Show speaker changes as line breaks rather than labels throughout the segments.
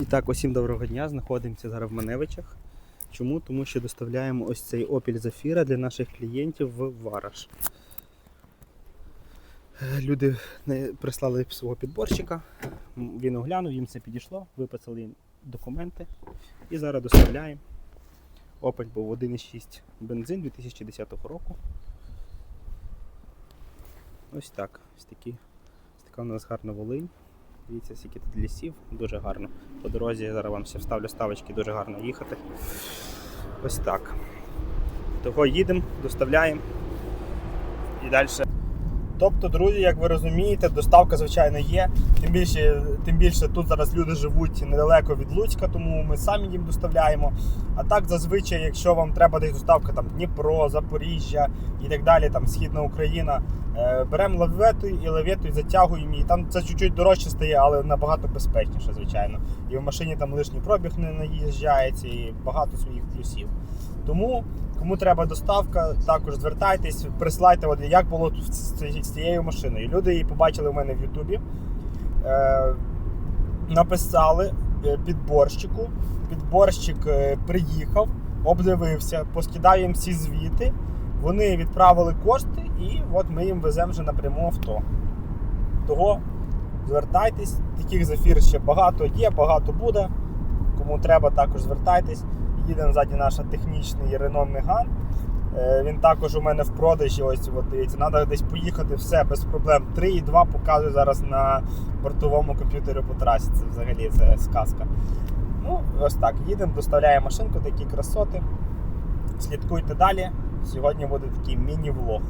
І так, усім доброго дня. Знаходимося зараз в Маневичах. Чому? Тому що доставляємо ось цей Opel Zafira для наших клієнтів в Вараш. Е, Люди прислали свого підборщика, він оглянув, їм це підійшло, виписали їм документи і зараз доставляємо. Opel був 1,6 бензин 2010 року. Ось так. Ось такі. Ось така у нас гарна Волинь. Дивіться, скільки тут лісів, дуже гарно. По дорозі я зараз вам ще вставлю ставочки, дуже гарно їхати. Ось так. Того їдемо, доставляємо і далі. Тобто, друзі, як ви розумієте, доставка, звичайно, є. Тим більше, тим більше тут зараз люди живуть недалеко від Луцька, тому ми самі їм доставляємо. А так, зазвичай, якщо вам треба десь доставка там Дніпро, Запоріжжя і так далі, там Східна Україна, е, беремо лавету і лавету і затягуємо її. Там це чуть-чуть дорожче стає, але набагато безпечніше, звичайно. І в машині там лишній пробіг не наїжджається і багато своїх плюсів. Тому Кому треба доставка, також звертайтесь, присилайте, от як було з цією машиною. Люди її побачили у мене в Ютубі, е, написали е, підборщику. Підборщик е, приїхав, обдивився, поскидав їм всі звіти. Вони відправили кошти, і от ми їм веземо вже напряму авто. Того звертайтесь, таких зафір ще багато є, багато буде. Кому треба, також звертайтесь їде ззаді наш технічний Renault Megane. Е, Він також у мене в продажі. Ось от дивіться, треба десь поїхати, все без проблем. 3,2 показую зараз на бортовому комп'ютері по трасі. Це взагалі це сказка. Ну, ось так, їдемо, доставляємо машинку, такі красоти. Слідкуйте далі. Сьогодні буде такий міні-влог.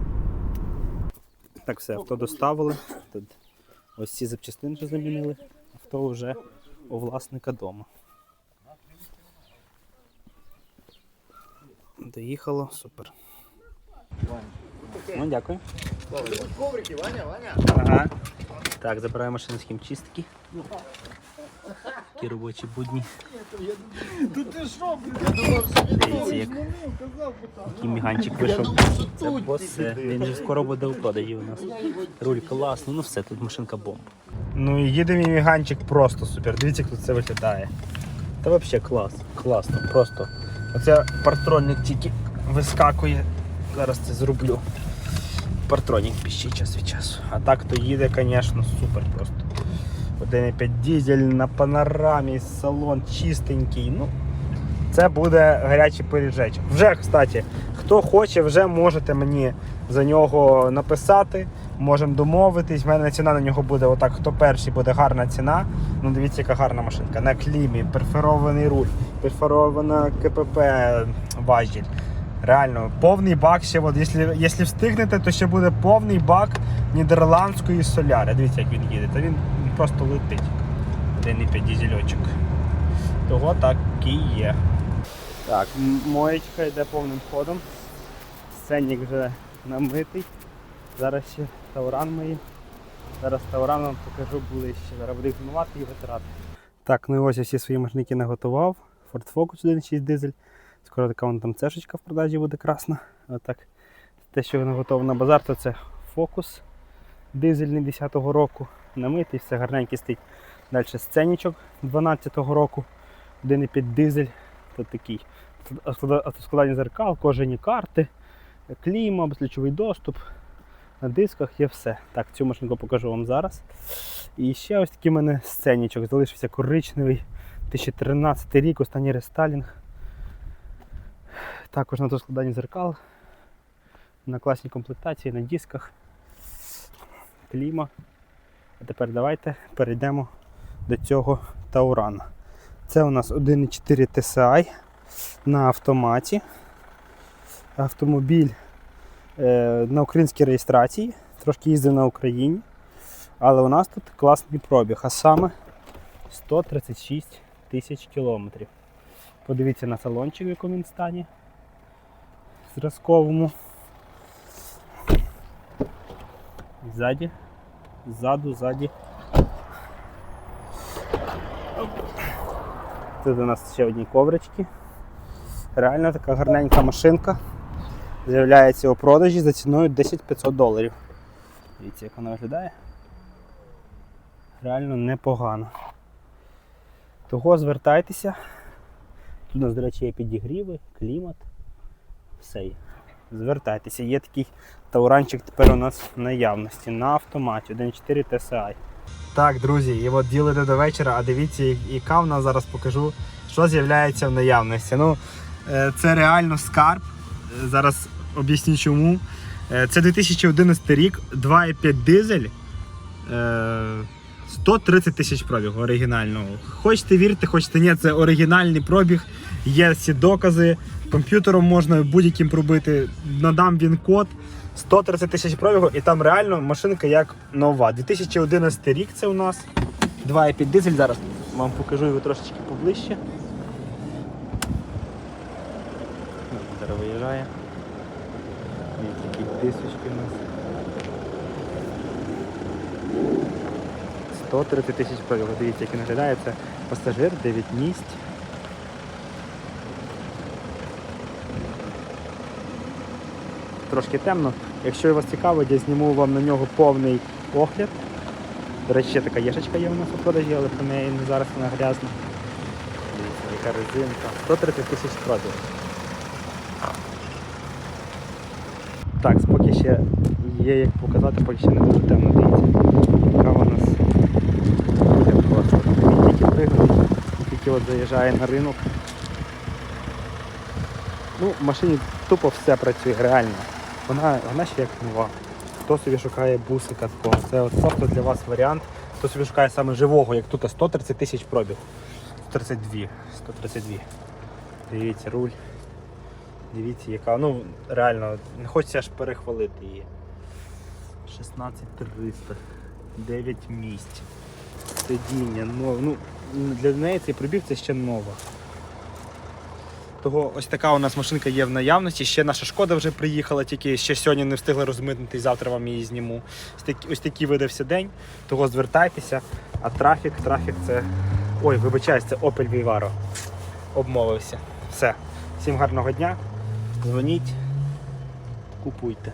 Так, все, авто доставили. Тут ось ці запчастини замінили. Авто вже у власника вдома. Доїхало, супер. Ну, дякую.
Коврики, Ваня, Ваня.
Ага. Так, забираємо машину з хімчистки. Такі робочі будні.
Тут ти що, блін? Я думав, що він
Дивіться, як
казав,
який міганчик вийшов. Це
тут.
босе. Він же скоро буде у продажі у нас. Руль класний, ну все, тут машинка бомба. Ну і їде мій міганчик просто супер. Дивіться, як тут це виглядає. Та взагалі клас. Класно, просто. Оце партронник тільки вискакує. Зараз це зроблю. Партронник піщить час від часу. А так то їде, звісно, супер просто. 1,5 дизель на панорамі, салон чистенький. Ну, це буде гарячий пиріжечок. Вже, кстати, хто хоче, вже можете мені за нього написати. Можемо домовитись. В мене ціна на нього буде отак. Хто перший буде гарна ціна. Ну дивіться, яка гарна машинка. На клімі, перфорований руль, перфорована КПП важіль. Реально, повний бак ще, от, якщо, якщо встигнете, то ще буде повний бак нідерландської соляри. Дивіться, як він їде. Та він просто летить. 1,5 дізельочок. Того так і є. Так, моєчка йде повним ходом. Сценник вже намитий. Зараз ще тауран мої. Зараз тауран вам покажу ближче. Зараз буду їх змивати і витирати. Так, ну і ось я всі свої машинки наготував. Ford Focus 1.6 дизель. Скоро така вон там цешечка в продажі буде красна. Отак. Те, що наготовив на базар, то це Focus дизельний 10-го року. Намитий, все гарненький стоїть. Далі сценічок 12-го року. 1,5 дизель. Тут такий Автосклада- автоскладання зеркал, кожені карти, кліма, безключовий доступ. На дисках є все. Так, цю машинку покажу вам зараз. І ще ось такий в мене сценічок. Залишився коричневий. 2013 рік, останній рестайлінг. Також на складання зеркал. На класній комплектації, на дисках. Кліма. А тепер давайте перейдемо до цього Таурана. Це у нас 1.4 TSI на автоматі. Автомобіль на українській реєстрації, трошки їздив на Україні. Але у нас тут класний пробіг, а саме 136 тисяч кілометрів. Подивіться на салончик, в якому він стані. Зразковому. Ззаді. Ззаду, ззаді. Тут у нас ще одні коврички. Реально така гарненька машинка. З'являється у продажі за ціною 10 500 доларів. Дивіться, як вона виглядає. Реально непогано. Того звертайтеся. Тут у нас, до речі, є підігріви, клімат. Все є. Звертайтеся. Є такий тауранчик тепер у нас в наявності на автоматі 1.4 TSI. Так, друзі, і от діло йде до вечора, а дивіться, яка в нас зараз покажу, що з'являється в наявності. Ну, е, це реально скарб. Е, Зараз об'ясню чому. Е, Це 2011 рік, 2,5 дизель. е, 130 тисяч пробігу оригінального. Хочете вірте, хочете ні, це оригінальний пробіг. Є всі докази. Комп'ютером можна будь-яким пробити. Надам він код. 130 тисяч пробігу, і там реально машинка як нова. 2011 рік це у нас. 2,5 дизель. Зараз вам покажу його трошечки поближче. Зараз виїжджає. Дивіться, які дисочки у нас. 130 тисяч пробігу. Дивіться, як він виглядає. Пасажир, 9 місць. Трошки темно. Якщо вас цікавить, я зніму вам на нього повний огляд. До речі, ще така єшечка є у нас у продажі, але про неї не зараз вона грязна. Дивіться, яка резинка. 130 тисяч пробігу. Так, поки є як показати, поки ще не дуже темно. Дивіться, яка у нас дуже просто. Він тільки пригнуть, тільки от заїжджає на ринок. Ну, в машині тупо все працює, реально. Вона, вона ще як нова. Хто собі шукає бусика такого, це от просто для вас варіант. Хто собі шукає саме живого, як тут 130 тисяч пробіг. 132. 132. Дивіться, руль. Дивіться, яка. Ну, реально, не хочеться аж перехвалити її. 16300. 9 місць. Сидіння, ну, ну, для неї цей пробіг це ще нова. Того ось така у нас машинка є в наявності. Ще наша шкода вже приїхала, тільки ще сьогодні не встигли розмитнути, завтра вам її зніму. Ось такий, ось такий видався день, того звертайтеся. А трафік, трафік це. Ой, вибачаюсь, це Opel Vivaro. Обмовився. Все. Всім гарного дня. Дзвоніть, купуйте.